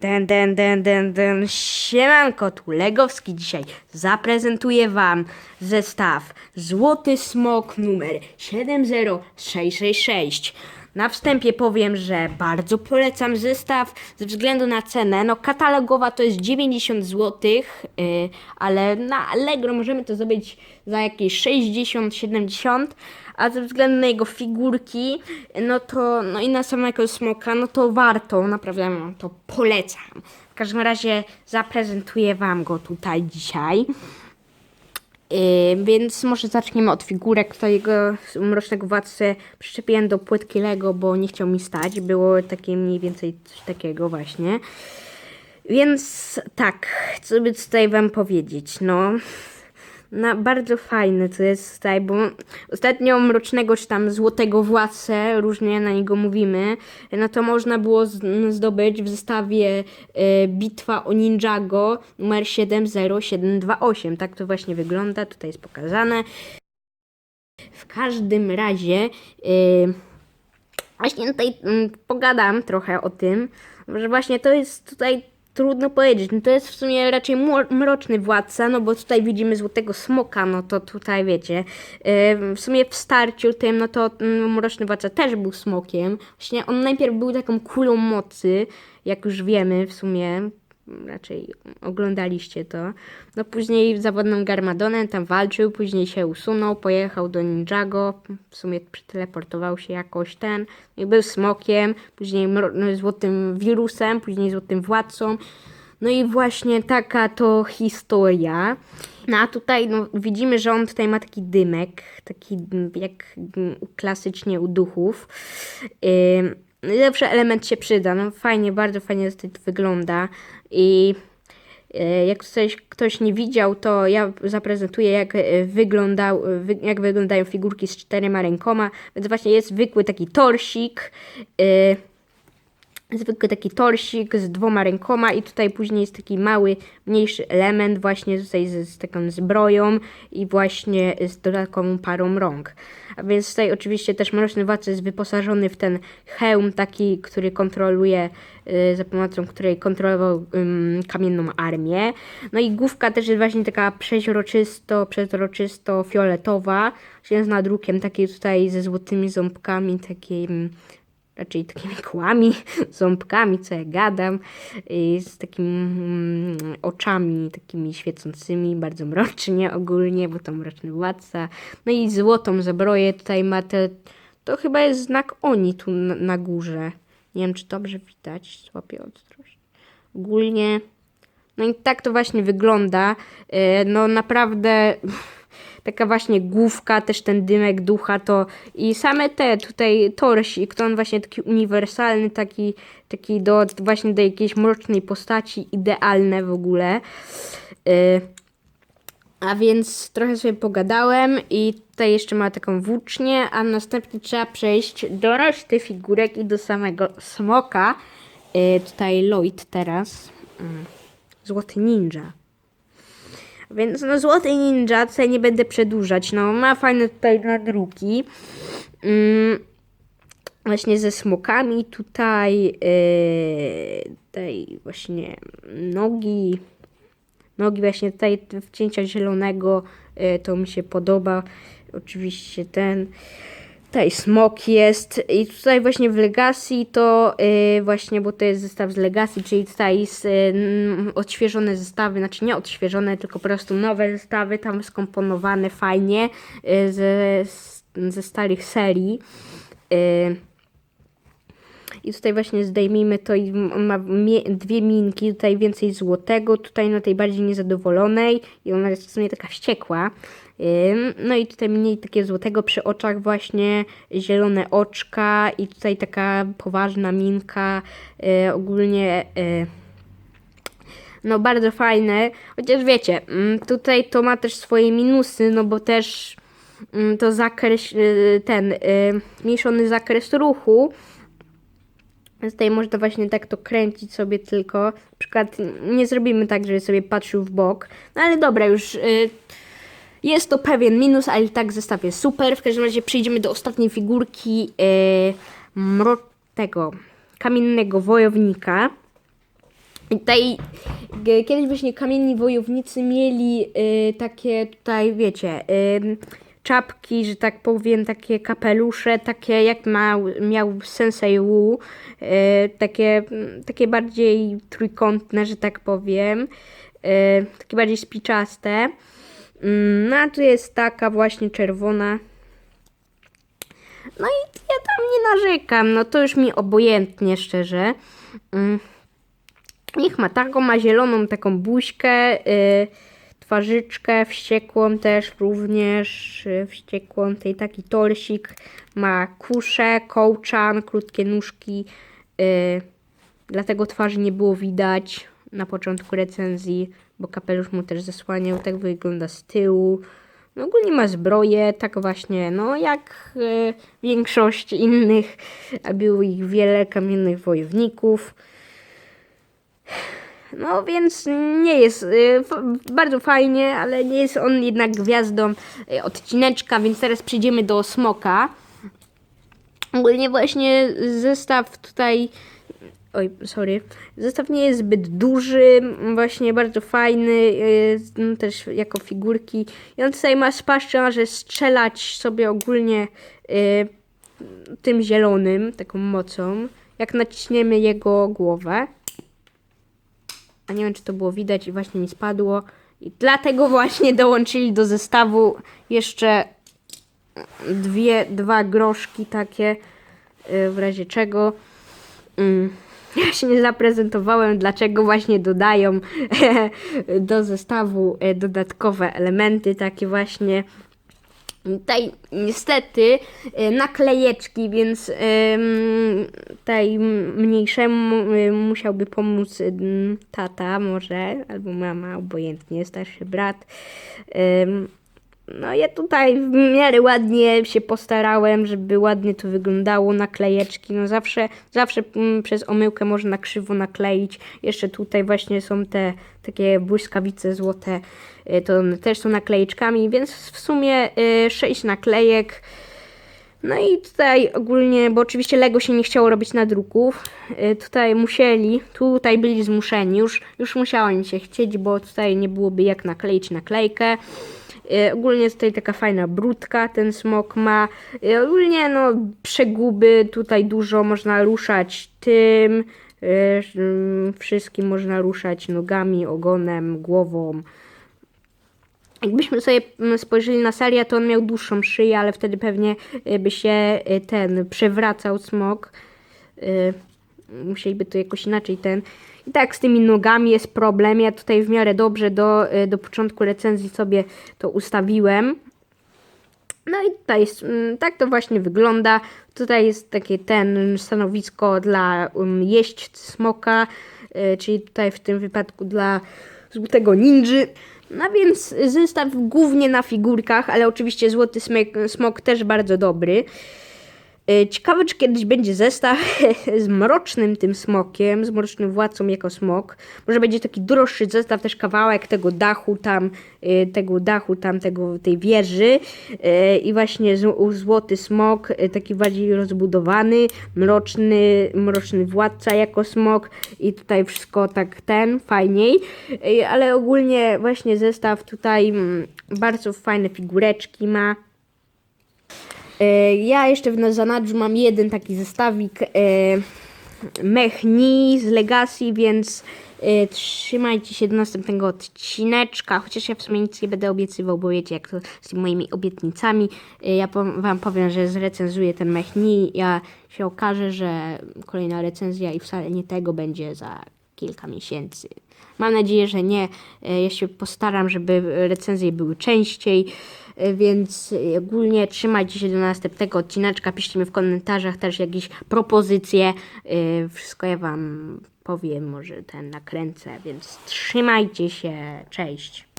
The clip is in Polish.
Den, den, den, den, den. Siemanko, tu Legowski dzisiaj zaprezentuję Wam zestaw Złoty Smok numer 70666. Na wstępie powiem, że bardzo polecam zestaw ze względu na cenę. No katalogowa to jest 90 zł, yy, ale na Allegro możemy to zrobić za jakieś 60-70, a ze względu na jego figurki, no to, no i na samego smoka, no to warto, naprawdę wam to polecam. W każdym razie zaprezentuję Wam go tutaj dzisiaj. Yy, więc może zaczniemy od figurek. Jego mrocznego władcę przyczepiłem do płytki Lego, bo nie chciał mi stać. Było takie mniej więcej coś takiego właśnie. Więc tak, co by tutaj wam powiedzieć? No, na, bardzo fajne to jest tutaj, bo ostatnio mrocznego czy tam złotego władcę, różnie na niego mówimy, no to można było zdobyć w zestawie e, Bitwa o Ninjago numer 70728. Tak to właśnie wygląda, tutaj jest pokazane. W każdym razie, e, właśnie tutaj mm, pogadam trochę o tym, że właśnie to jest tutaj trudno powiedzieć. No to jest w sumie raczej mroczny władca, no bo tutaj widzimy złotego smoka, no to tutaj wiecie. W sumie w starciu tym, no to mm, mroczny władca też był smokiem. Właśnie on najpierw był taką kulą mocy, jak już wiemy w sumie. Raczej oglądaliście to. No później z zawodnym Garmadonem tam walczył, później się usunął, pojechał do Ninjago, w sumie przeteleportował się jakoś ten i był smokiem, później no, złotym wirusem, później złotym władcą. No i właśnie taka to historia. No a tutaj no, widzimy, że on tutaj ma taki dymek, taki jak klasycznie u duchów. I zawsze element się przyda. No fajnie, bardzo fajnie to wygląda. I e, jak ktoś, ktoś nie widział, to ja zaprezentuję, jak, e, wyglądał, wy, jak wyglądają figurki z czterema rękoma. Więc właśnie jest zwykły taki torsik. e, zwykły taki torsik z dwoma rękoma i tutaj później jest taki mały, mniejszy element właśnie tutaj z, z taką zbroją i właśnie z dodatkową parą rąk. A więc tutaj oczywiście też Mroczny Władca jest wyposażony w ten hełm taki, który kontroluje, y, za pomocą której kontrolował kamienną armię. No i główka też jest właśnie taka przeźroczysto, przezroczysto fioletowa, się z nadrukiem takiej tutaj ze złotymi ząbkami, takim raczej takimi kłami, ząbkami, co ja gadam, z takimi mm, oczami takimi świecącymi, bardzo mrocznie ogólnie, bo to mroczny władca. No i złotą zbroję tutaj ma te, to chyba jest znak Oni tu na, na górze. Nie wiem, czy dobrze widać, złapię ostrość. Ogólnie, no i tak to właśnie wygląda. E, No naprawdę taka właśnie główka, też ten dymek ducha to i same te tutaj torsik, to on właśnie taki uniwersalny, taki, taki do właśnie do jakiejś mrocznej postaci, idealne w ogóle. Y, a więc trochę sobie pogadałem i tutaj jeszcze ma taką włócznię, a następnie trzeba przejść do reszty figurek i do samego smoka. Y, tutaj Lloyd teraz. Mm, Złoty ninja. Więc no złoty ninja, tutaj nie będę przedłużać, no ma fajne tutaj nadruki. Mm, właśnie ze smokami tutaj, yy, tutaj właśnie nogi, nogi właśnie tutaj wcięcia zielonego, yy, to mi się podoba. Oczywiście ten, tutaj smok jest i tutaj właśnie w Legacy to yy, właśnie, bo to jest zestaw z Legacy, czyli tutaj z, yy, odświeżone zestawy, znaczy nie odświeżone, tylko po prostu nowe zestawy, tam skomponowane fajnie yy, ze, ze starych serii. Yy, i tutaj właśnie zdejmijmy to i on ma dwie minki, tutaj więcej złotego, tutaj na tej bardziej niezadowolonej i ona jest w sumie taka wściekła. No i tutaj mniej takiego złotego przy oczach właśnie, zielone oczka i tutaj taka poważna minka, y, ogólnie y, no bardzo fajne, chociaż wiecie, mm, tutaj to ma też swoje minusy, no bo też mm, to zakres, y, ten zmniejszony zakres ruchu, więc tutaj można właśnie tak to kręcić sobie tylko. Na przykład nie zrobimy tak, żeby sobie patrzył w bok. No ale dobra, już y, jest to pewien minus, ale i tak zestaw jest super. W każdym razie przejdziemy do ostatniej figurki y, mro tego kamiennego wojownika. I tutaj kiedyś właśnie kamienni wojownicy mieli y, takie tutaj, wiecie, y, czapki, że tak powiem, takie kapelusze, takie jak ma, miał Sensei Wu, y, takie, takie bardziej trójkątne, że tak powiem, y, takie bardziej spiczaste. Mm, No a tu jest taka właśnie czerwona. No i ja tam nie narzekam, no to już mi obojętnie, szczerze. Mm. Niech ma taką, ma zieloną taką buźkę, y, twarzyczkę wściekłą też również, y, wściekłą, tej taki torsik, ma kuszę, kołczan, krótkie nóżki, y, dlatego twarzy nie było widać na początku recenzji, bo kapelusz mu też zasłaniał, tak wygląda z tyłu. No ogólnie ma zbroję, tak właśnie, no jak y, większość innych, a było ich wiele kamiennych wojowników. No więc nie jest y, bardzo fajnie, ale nie jest on jednak gwiazdą y, odcineczka, więc teraz przejdziemy do smoka. Ogólnie właśnie zestaw tutaj. Oj, sorry. Zestaw nie jest zbyt duży, właśnie bardzo fajny, y, no też jako figurki. I on tutaj ma spaszczę, może strzelać sobie ogólnie tym zielonym, taką mocą. Jak naciśniemy jego głowę. A nie wiem, czy to było widać i właśnie mi spadło. I dlatego właśnie dołączyli do zestawu jeszcze dwie, dwa groszki takie, y, w razie czego. Mm, Ja się nie zaprezentowałem, dlaczego właśnie dodają do zestawu e, dodatkowe elementy, takie właśnie. Tutaj niestety e, naklejeczki, więc tutaj mniejszemu e, musiałby pomóc tata może, albo mama, obojętnie, starszy brat. No ja tutaj w miarę ładnie się postarałem, żeby ładnie to wyglądało, naklejeczki, no zawsze, zawsze mm, przez omyłkę można krzywo nakleić. Jeszcze tutaj właśnie są te takie błyskawice złote, y, to one też są naklejeczkami, więc w sumie y, sześć naklejek. No i tutaj ogólnie, bo oczywiście Lego się nie chciało robić nadruków, y, tutaj musieli, tutaj byli zmuszeni, już, już musiało im się chcieć, bo tutaj nie byłoby jak nakleić naklejkę. Y, Ogólnie tutaj taka fajna brudka ten smok ma. Y, Ogólnie no przeguby tutaj dużo można ruszać tym, y, mm, wszystkim można ruszać nogami, ogonem, głową. Jakbyśmy sobie mm, spojrzeli na serię, to on miał dłuższą szyję, ale wtedy pewnie by się ten przewracał smok. Musieliby to jakoś inaczej ten. I tak z tymi nogami jest problem. Ja tutaj w miarę dobrze do, y, do początku recenzji sobie to ustawiłem. No i tutaj jest, mm, tak to właśnie wygląda. Tutaj jest takie ten stanowisko dla um, jeść smoka, y, czyli tutaj w tym wypadku dla złotego ninży. No więc zestaw głównie na figurkach, ale oczywiście złoty smek, smok też bardzo dobry. Y, Ciekawe, czy kiedyś będzie zestaw z mrocznym tym smokiem, z mrocznym władcą jako smok. Może będzie taki droższy zestaw, też kawałek tego dachu tam, y, tego dachu tam, tego, tej wieży. Y, I właśnie złoty smok, taki bardziej rozbudowany, mroczny, mroczny władca jako smok. I tutaj wszystko tak ten, fajniej. Ale ogólnie właśnie zestaw tutaj mm, bardzo fajne figureczki ma. E, Ja jeszcze w zanadrzu mam jeden taki zestawik e, Mechni z Legacy, więc e, trzymajcie się do następnego odcineczka, chociaż ja w sumie nic nie będę obiecywał, bo wiecie jak to z moimi obietnicami. Ja pom- wam powiem, że zrecenzuję ten Mechni, ja się okaże, że kolejna recenzja i wcale nie tego będzie za kilka miesięcy. Mam nadzieję, że nie. Ja się postaram, żeby recenzje były częściej, więc e, ogólnie trzymajcie się do następnego odcineczka. Piszcie mi w komentarzach też jakieś propozycje. E, Wszystko ja Wam powiem, może ten nakręcę, więc trzymajcie się. Cześć.